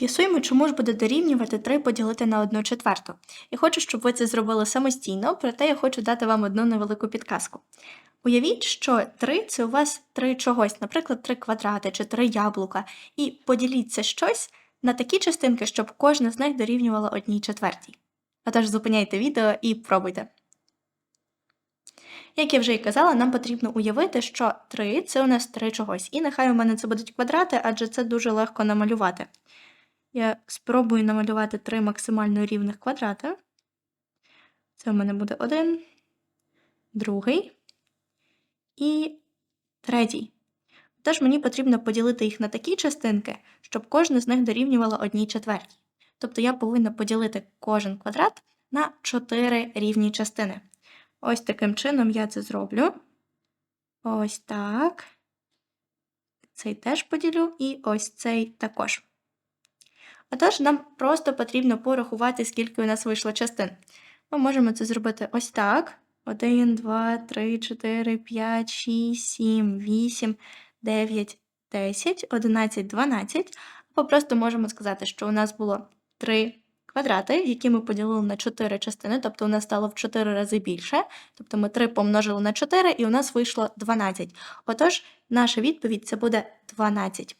З'ясуємо, чому ж буде дорівнювати 3 поділити на 1 четверту. Я хочу, щоб ви це зробили самостійно, проте я хочу дати вам одну невелику підказку. Уявіть, що 3 це у вас 3 чогось, наприклад, 3 квадрати чи 3 яблука, і поділіть це щось на такі частинки, щоб кожна з них дорівнювала 1 четвертій. Отож, зупиняйте відео і пробуйте. Як я вже і казала, нам потрібно уявити, що 3 це у нас 3 чогось. І нехай у мене це будуть квадрати, адже це дуже легко намалювати. Я спробую намалювати 3 максимально рівних квадрати. Це у мене буде один, другий і третій. Тож мені потрібно поділити їх на такі частинки, щоб кожна з них дорівнювала 1 четвертій. Тобто я повинна поділити кожен квадрат на 4 рівні частини. Ось таким чином я це зроблю. Ось так. Цей теж поділю, і ось цей також. Отож, нам просто потрібно порахувати, скільки у нас вийшло частин. Ми можемо це зробити ось так: 1, 2, 3, 4, 5, 6, 7, 8, 9, 10, 11, 12. Або просто можемо сказати, що у нас було 3 квадрати, які ми поділили на 4 частини, тобто у нас стало в 4 рази більше. Тобто ми 3 помножили на 4, і у нас вийшло 12. Отож, наша відповідь це буде 12.